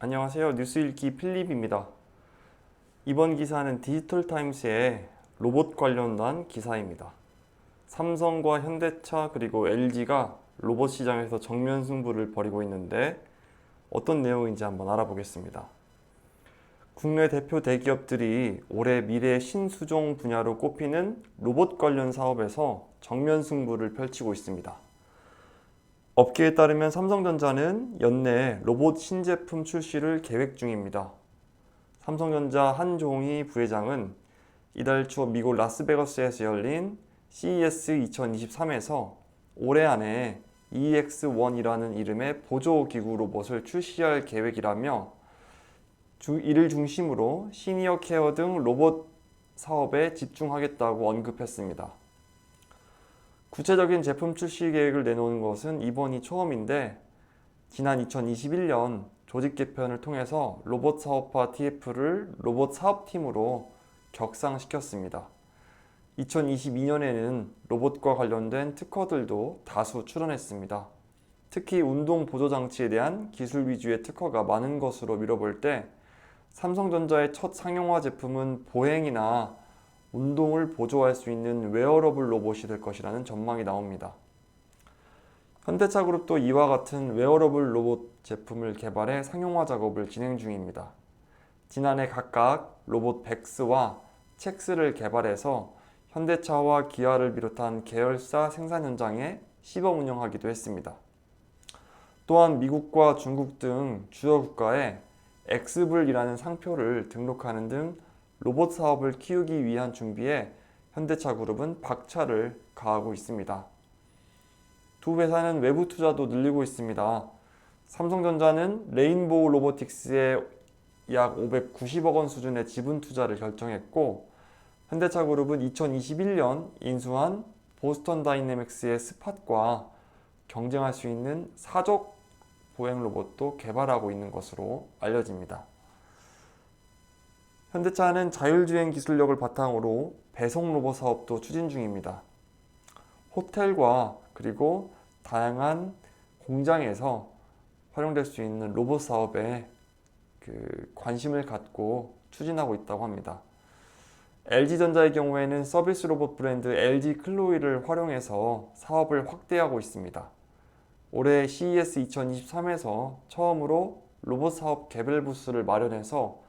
안녕하세요. 뉴스 읽기 필립입니다. 이번 기사는 디지털 타임스의 로봇 관련한 기사입니다. 삼성과 현대차 그리고 LG가 로봇 시장에서 정면 승부를 벌이고 있는데 어떤 내용인지 한번 알아보겠습니다. 국내 대표 대기업들이 올해 미래 신수종 분야로 꼽히는 로봇 관련 사업에서 정면 승부를 펼치고 있습니다. 업계에 따르면 삼성전자는 연내 로봇 신제품 출시를 계획 중입니다. 삼성전자 한종희 부회장은 이달 초 미국 라스베가스에서 열린 CES 2023에서 올해 안에 EX1이라는 이름의 보조기구 로봇을 출시할 계획이라며 주- 이를 중심으로 시니어 케어 등 로봇 사업에 집중하겠다고 언급했습니다. 구체적인 제품 출시 계획을 내놓은 것은 이번이 처음인데 지난 2021년 조직 개편을 통해서 로봇 사업화 TF를 로봇 사업팀으로 격상시켰습니다. 2022년에는 로봇과 관련된 특허들도 다수 출원했습니다. 특히 운동 보조 장치에 대한 기술 위주의 특허가 많은 것으로 미뤄볼 때 삼성전자의 첫 상용화 제품은 보행이나 운동을 보조할 수 있는 웨어러블 로봇이 될 것이라는 전망이 나옵니다. 현대차 그룹도 이와 같은 웨어러블 로봇 제품을 개발해 상용화 작업을 진행 중입니다. 지난해 각각 로봇 백스와 첵스를 개발해서 현대차와 기아를 비롯한 계열사 생산 현장에 시범 운영하기도 했습니다. 또한 미국과 중국 등 주요 국가에 엑스블이라는 상표를 등록하는 등 로봇 사업을 키우기 위한 준비에 현대차 그룹은 박차를 가하고 있습니다. 두 회사는 외부 투자도 늘리고 있습니다. 삼성전자는 레인보우 로보틱스에 약 590억 원 수준의 지분 투자를 결정했고 현대차 그룹은 2021년 인수한 보스턴 다이내믹스의 스팟과 경쟁할 수 있는 사족 보행 로봇도 개발하고 있는 것으로 알려집니다. 현대차는 자율주행 기술력을 바탕으로 배송 로봇 사업도 추진 중입니다. 호텔과 그리고 다양한 공장에서 활용될 수 있는 로봇 사업에 그 관심을 갖고 추진하고 있다고 합니다. LG전자의 경우에는 서비스 로봇 브랜드 LG 클로이를 활용해서 사업을 확대하고 있습니다. 올해 CES 2023에서 처음으로 로봇 사업 개별 부스를 마련해서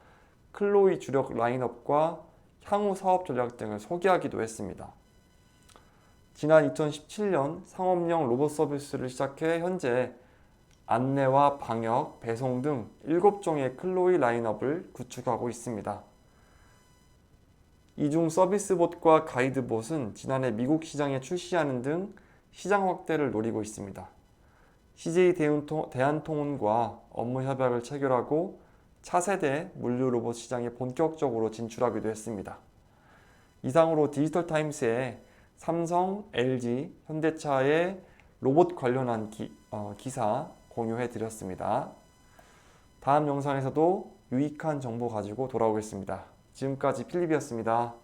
클로이 주력 라인업과 향후 사업 전략 등을 소개하기도 했습니다. 지난 2017년 상업용 로봇 서비스를 시작해 현재 안내와 방역, 배송 등 7종의 클로이 라인업을 구축하고 있습니다. 이중 서비스봇과 가이드봇은 지난해 미국 시장에 출시하는 등 시장 확대를 노리고 있습니다. CJ 대한통운과 업무 협약을 체결하고 차세대 물류 로봇 시장에 본격적으로 진출하기도 했습니다. 이상으로 디지털 타임스의 삼성, LG, 현대차의 로봇 관련한 기, 어, 기사 공유해 드렸습니다. 다음 영상에서도 유익한 정보 가지고 돌아오겠습니다. 지금까지 필립이었습니다.